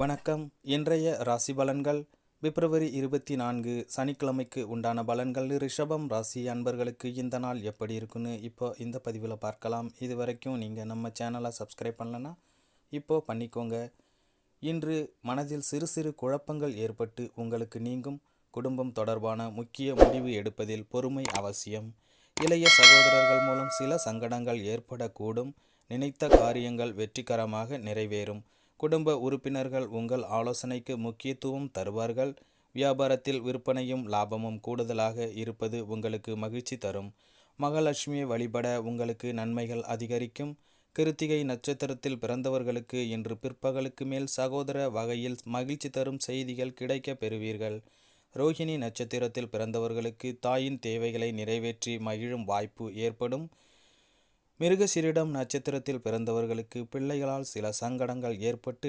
வணக்கம். இன்றைய ராசி பலன்கள். பிப்ரவரி இருபத்தி நான்கு சனிக்கிழமைக்கு உண்டான பலன்கள். ரிஷபம் ராசி அன்பர்களுக்கு இந்த நாள் எப்படி இருக்குன்னு இப்போ இந்த பதிவில் பார்க்கலாம். இது வரைக்கும் நீங்கள் நம்ம சேனலை சப்ஸ்கிரைப் பண்ணலன்னா இப்போ பண்ணிக்கோங்க. இன்று மனதில் சிறு சிறு குழப்பங்கள் ஏற்பட்டு உங்களுக்கு நீங்கும். குடும்பம் தொடர்பான முக்கிய முடிவு எடுப்பதில் பொறுமை அவசியம். இளைய சகோதரர்கள் மூலம் சில சங்கடங்கள் ஏற்படக்கூடும். நினைத்த காரியங்கள் வெற்றிகரமாக நிறைவேறும். குடும்ப உறுப்பினர்கள் உங்கள் ஆலோசனைக்கு முக்கியத்துவம் தருவார்கள். வியாபாரத்தில் விற்பனையும் லாபமும் கூடுதலாக இருப்பது உங்களுக்கு மகிழ்ச்சி தரும். மகாலட்சுமியை வழிபட உங்களுக்கு நன்மைகள் அதிகரிக்கும். கிருத்திகை நட்சத்திரத்தில் பிறந்தவர்களுக்கு இன்று பிற்பகலுக்கு மேல் சகோதர வகையில் மகிழ்ச்சி தரும் செய்திகள் கிடைக்கப் பெறுவீர்கள். ரோஹிணி நட்சத்திரத்தில் பிறந்தவர்களுக்கு தாயின் தேவைகளை நிறைவேற்றி மகிழும் வாய்ப்பு ஏற்படும். மிருகசிரிடம் நட்சத்திரத்தில் பிறந்தவர்களுக்கு பிள்ளைகளால் சில சங்கடங்கள் ஏற்பட்டு